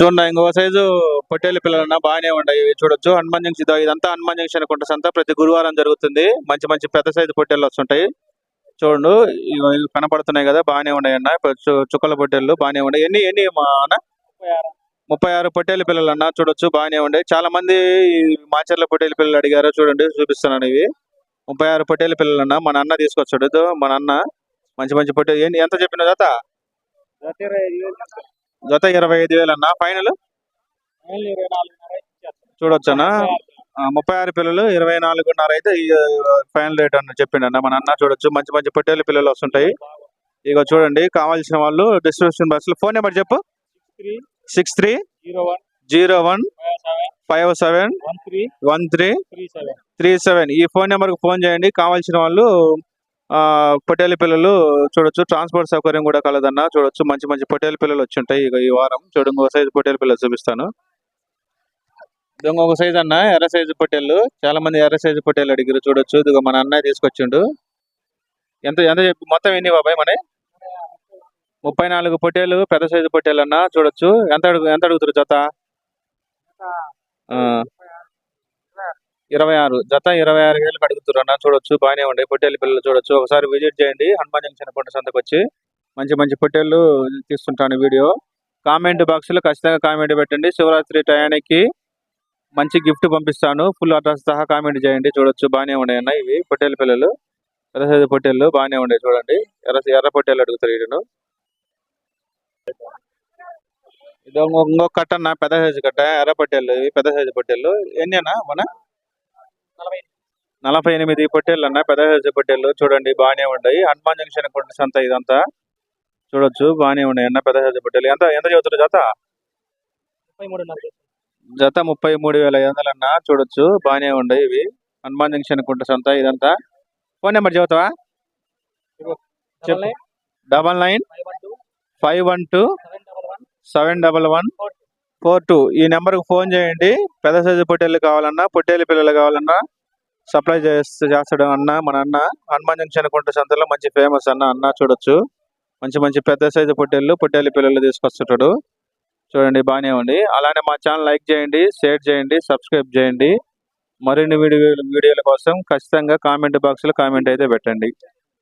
చూడండి ఇంకో సైజు పొట్టేలు పిల్లలన్నా బాగానే ఉన్నాయి చూడొచ్చు. హనుమాన్ జంక్షన్ ఇదో ఇదంతా హనుమాన్ జంక్షన్ కుంట సంత. ప్రతి గురువారం జరుగుతుంది. మంచి మంచి పెద్ద సైజు పొట్టేలు వస్తుంటాయి. చూడండు ఇవి కనపడుతున్నాయి కదా బాగానే ఉన్నాయి అన్న చుక్కల పొట్టేళ్ళు బాగానే ఉన్నాయి. ఎన్ని ఎన్ని మా అన్న? ముప్పై ఆరు. పొట్టేలు పిల్లలు అన్న చూడొచ్చు బాగానే ఉన్నాయి. చాలా మంది ఈ మాచర్ల పొట్టేలు పిల్లలు అడిగారు చూడండి చూపిస్తున్నాను ఇవి. ముప్పై ఆరు పొట్టేలు పిల్లలు అన్న మన అన్న తీసుకొచ్చాడు. మన అన్న మంచి మంచి పొట్టేలు. ఎంత చెప్పిన తాత జత ఇరవై ఐదు వేలు అన్న. ఫైనల్ చూడొచ్చు అన్న ఆ, ముప్పై ఆరు పిల్లలు ఇరవై నాలుగున్నర అయితే ఈ ఫైనల్ రేట్ అని చెప్పిండు అన్న. మన అన్న చూడొచ్చు. మంచి మంచి పొట్టేలు పిల్లలు వస్తుంటాయి. ఇగో చూడండి కావాల్సిన వాళ్ళు డిస్క్రిప్షన్ బాక్స్లో ఫోన్ నెంబర్ చెప్పు. Six three zero one zero one five seven one three three seven ఈ ఫోన్ నెంబర్కి ఫోన్ చేయండి. కావాల్సిన వాళ్ళు పొట్టేలు పిల్లలు చూడొచ్చు. ట్రాన్స్పోర్ట్ సౌకర్యం కూడా కలదన్న చూడొచ్చు. మంచి మంచి పొట్టేలు పిల్లలు వచ్చి ఉంటాయి ఇక ఈ వారం. చూడు ఇంకో సైజు పొట్టేలు పిల్లలు చూపిస్తాను. ఇది ఇంకొక సైజు అన్న ఎర్ర సైజు పొట్టేళ్ళు. చాలా మంది ఎర్ర సైజు పొట్టేలు అడిగారు చూడొచ్చు. ఇదిగో మన అన్నయ్య తీసుకొచ్చిండు. ఎంత ఎంత చెప్పి మొత్తం ఎన్ని బాబాయ్ మన ముప్పై నాలుగు పొట్టేలు పెద్ద సైజు పొట్టేలు అన్న. చూడొచ్చు. ఎంత అడుగు ఎంత అడుగుతారు జత? ఇరవై ఆరు జత ఇరవై ఆరు వేలకు అడుగుతారు అన్న చూడొచ్చు బాగానే ఉండే. పొట్టేలు పిల్లలు చూడొచ్చు. ఒకసారి విజిట్ చేయండి. హనుమాన్ జంక్షన్ కొండ సంతకు వచ్చి మంచి మంచి పొట్టేళ్ళు తీస్తుంటాను వీడియో. కామెంట్ బాక్స్లో ఖచ్చితంగా కామెంట్ పెట్టండి. శివరాత్రి టయానికి మంచి గిఫ్ట్ పంపిస్తాను. ఫుల్ అడ్రస్ సహా కామెంట్ చేయండి. చూడొచ్చు బాగానే ఉన్నాయి అన్న ఇవి. పొట్టేలు పిల్లలు పెద్ద సైజు పొట్టేళ్ళు బాగానే ఉన్నాయి చూడండి. ఎర్ర ఎర్ర పొట్టేళ్ళు అడుగుతారు వీటిను ఇదో ఇంకో- ఇంకొక కట్ట అన్న పెద్ద సైజు కట్ట ఎర్ర పొట్టేళ్ళు ఇవి పెద్ద సైజు పొట్టేళ్ళు ఎన్ని అన్న మన? నలభై ఎనిమిది పొట్టేళ్ళు అన్న పెద్ద సైజు పొట్టేళ్ళు చూడండి బాగానే ఉన్నాయి. హనుమాన్ జంక్షన్ కొండ సంత ఇదంతా. చూడొచ్చు బాగానే ఉన్నాయి అన్న పెద్ద సైజు పొట్టేళ్ళు. ఎంత ఎంత చదువుతారు జత? జత ముప్పై మూడు వేల ఐదు వందలు అన్న చూడొచ్చు బాగానే ఉన్నాయి ఇవి. హనుమాన్ జంక్షన్ కుంట సంత ఇదంతా. ఫోన్ నెంబర్ చెప్పు. Double nine. Five one two. Seven double one. Four two. ఈ నెంబర్కి ఫోన్ చేయండి. పెద్ద సైజు పొట్టేళ్ళు కావాలన్నా పొట్టేలు పిల్లలు కావాలన్నా సప్లై చేస్తే చేస్తాడు అన్న మన అన్న. హనుమాన్ జంక్షన్ కొంట సంతలో మంచి ఫేమస్ అన్న అన్న చూడొచ్చు. మంచి మంచి పెద్ద సైజు పొట్టేళ్ళు పొట్టేళ్ళ పిల్లలు తీసుకొస్తుంటాడు. చూడండి బాగానే ఉంది. అలానే మా ఛానల్ లైక్ చేయండి షేర్ చేయండి సబ్స్క్రైబ్ చేయండి. మరిన్ని వీడియో వీడియోల కోసం ఖచ్చితంగా కామెంట్ బాక్స్లో కామెంట్ అయితే పెట్టండి.